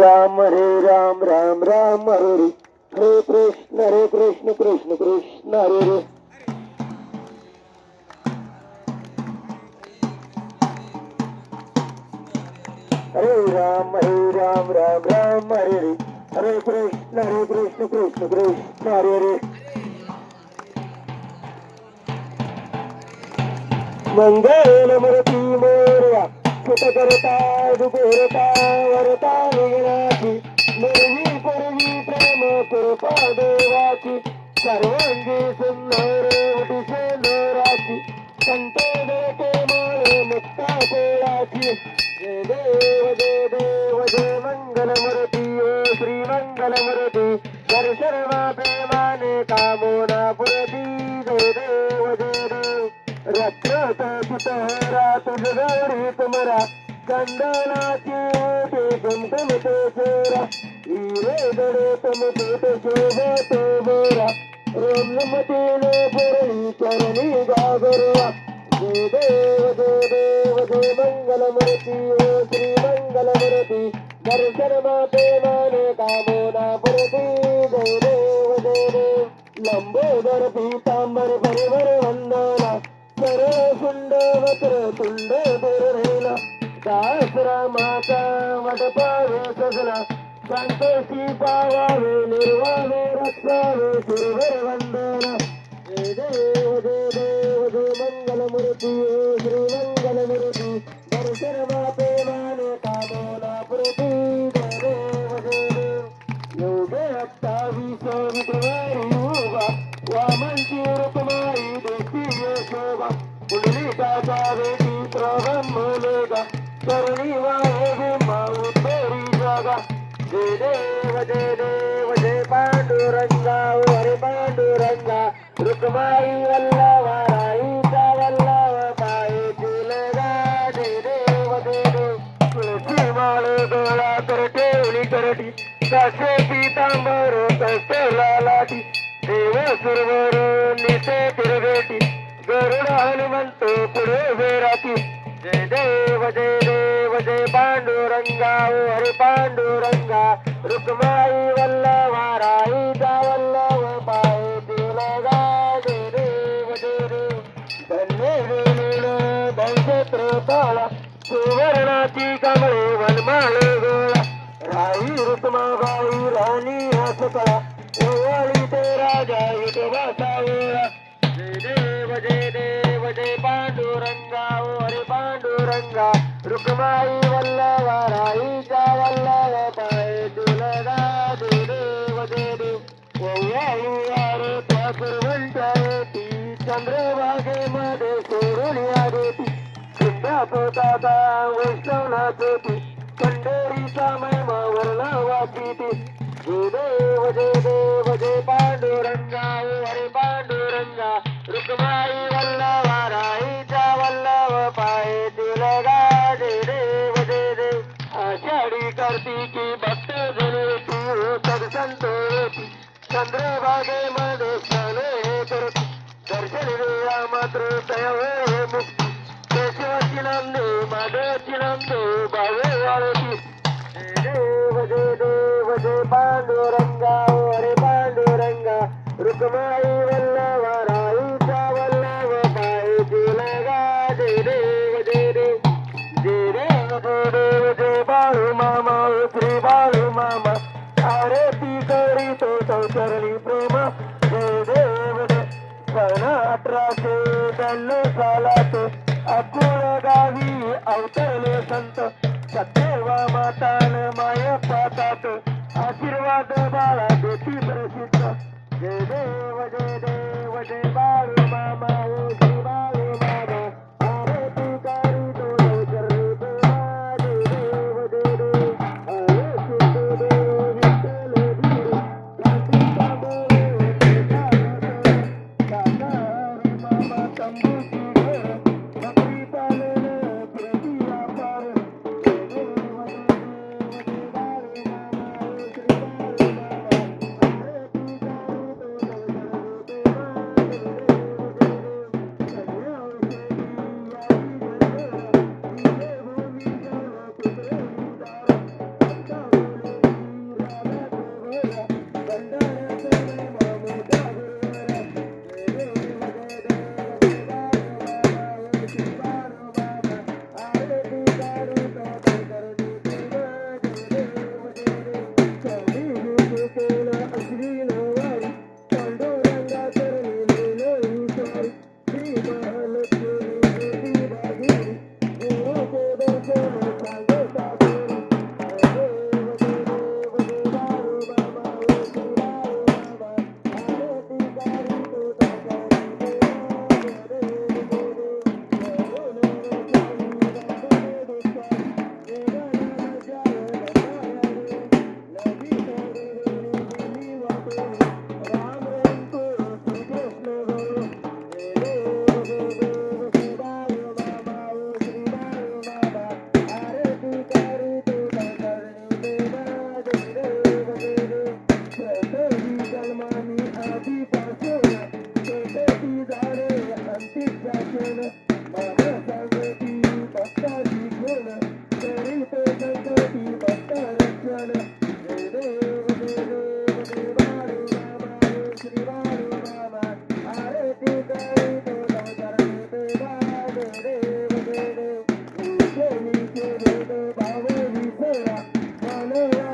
राम हरे राम राम राम हरे हरे. हरे कृष्ण हरे कृष्ण कृष्ण कृष्ण हरे हरे. हरे राम हरे राम राम राम हरे हरे. हरे कृष्ण हरे कृष्ण कृष्ण कृष्ण हरे हरे. मंगल मूर्ती मोरया कुठ करता दुपुरता वरता विघ्नाची पूर्वी प्रेम कृपा देवाची सर्वांगी सुंदर उठिसे नराची संत देते मुक्ता जय देव जय देव जय मंगल ओ श्री मंगल मूर्ती प्रेमाने कामोना पुरती जय देव जय देव रत्नाचा सुतहरा तुझ गौरी तुमरा चंदनाची ओटे गुंतमते चोरा हिरे गडे तमते ते शोभतो बोरा रोम नमतेने पुरळी चरणी गागरवा जय देव जय देव जय मंगल मूर्ती ओ श्री मंगल मूर्ती दर्शन माते माने कामोना पुरती जय देव जय देव लंबोदर पीतांबर परिवर वंदना सरळ सुंड वडपावे सजला. संतोषी पावावे निर्वावे रक्षावे सुरवर वंदना. जय देव जय देव जय मंगल मूर्ती श्री मंगल मूर्ती दर्शन माते माने कामोला प्रती जय देव जय देव. योगे अठ्ठावीस विक्रवारी उभा वामनची कसे पितांबर कसे लालाटी देव सुरवर निसे तिरगेटी. गरुड हनुमंत पुढे वेराती जय देव जय देव जय पांडुरंगा ओ हरे पांडुरंगा. रुक्माई वल्लवा राईचा दंशत्र सुवर्णाची कमळे वनमाळ गोळा राई रुक्माबाई राणी हसकळा ओवाळी ते राजा विठोबा सावळा जय देव जय देव जय पांडुरंगा ओ हरे पांडुरंगा रुक्माई वल्लवा राईचा वल्लव पाय तुलगा जय देव जय देव ओवाळी आरे त्या सर्वांच्या येती चंद्रभागेमध्ये सोडून या देती सिद्धा पोताचा वैष्णवनाथ ती. पंढरीचा महिमा वर्णा वाची ती. जय देव जे देव जे पांडुरंगा ओ हरे पांडुरंगा. रुक्माई वल्लवा राईचा वल्लव पाय तिलगा जे देव जे देव. आषाढी कार्तिकी भक्त जने तू सदसंत चंद्रभागे चंद्रभागेमध्ये स्नान हे करती. दर्शन वेळा मात्र तया मुख नांदे माधवाची बावे वाळती देव जय देव जय पांडुरंगा ओ पांडुरंगा रुक्माई वल्लवा राईचा वल्लव पाय तुलगा जय देव जय दे जय देव जय देव जय बाळू मामा श्री बाळू मामा आरती करी तो संसरली प्रेम जय देव अठराशे ब्याण्णव सालात अकोळ गावी अवतरले संत. सत्यवा मातान माय पातात. आशीर्वाद बाळा देती प्रसिद्ध. जय देव. Thank you.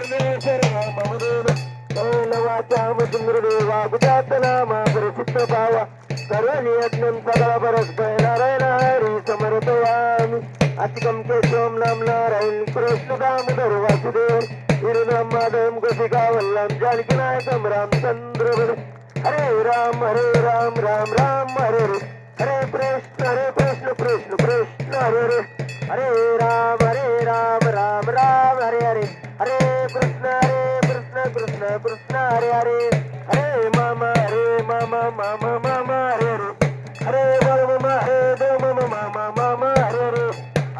देव कैल गुजात नामा प्रसिद्ध भावा सर्वाणि यज्ञं सदा नारायण हरी नाम नारायण कृष्ण वासुदेव गोपिका वल्लम जानकी रामचंद्र हरे राम हरे राम राम राम हरे हरे हरे कृष्ण हरे कृष्ण कृष्ण कृष्ण हरे हरे हरे राम हरे राम राम राम हरे हरे हरे कृष्ण हरे कृष्ण कृष्ण कृष्ण हरे हरे हरे मामा हरे मामा मामा मामा हरे हरे हरे बोल मामा हरे देव मामा मामा मामा हरे हरे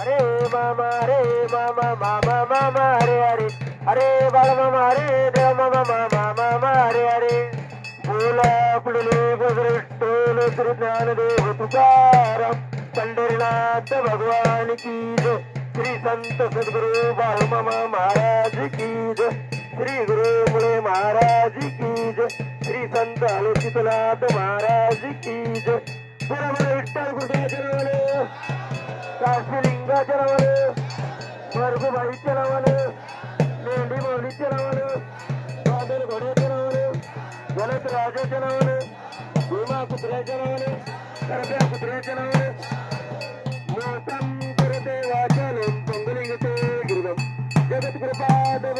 हरे मामा हरे मामा मामा मामा हरे हरे हरे बाळ मामा हरे देव मामा मामा मामा हरे हरे बोला पुढले गजरेष्ठोल श्री संत सद्गुरु बाळमामा महाराज की जय. श्री गुरु मुळे महाराज की जय. श्री संत आलोचितनाथ महाराज की जय. बरोबर विठ्ठल गुरुच्या नावाने काशीलिंगाच्या नावानं मरगुबाईच्या नावानं मेंढी मौलीच्या नावानं बादल घोड्याच्या नावानं जलद राजाच्या नावानं भीमा कुत्र्याच्या नावानं करप्या कुत्र्याच्या नावानं मोठम करते वाचनम पंगलिंगते गिरिदम जगत्कृपादव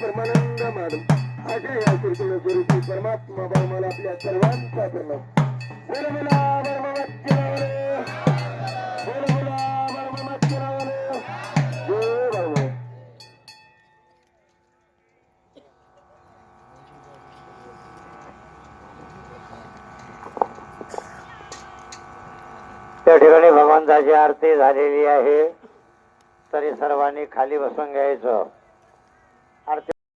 परमानंद माधव अशा या कृष्ण स्वरूपी परमात्मा भाऊ आपल्या सर्वांचा प्रणाम बोल बोला बर्ममच्च नावानं जय बाबा. त्या ठिकाणी अंदाजे आरती झालेली आहे. तरी सर्वांनी खाली बसून घ्यायचं. आरती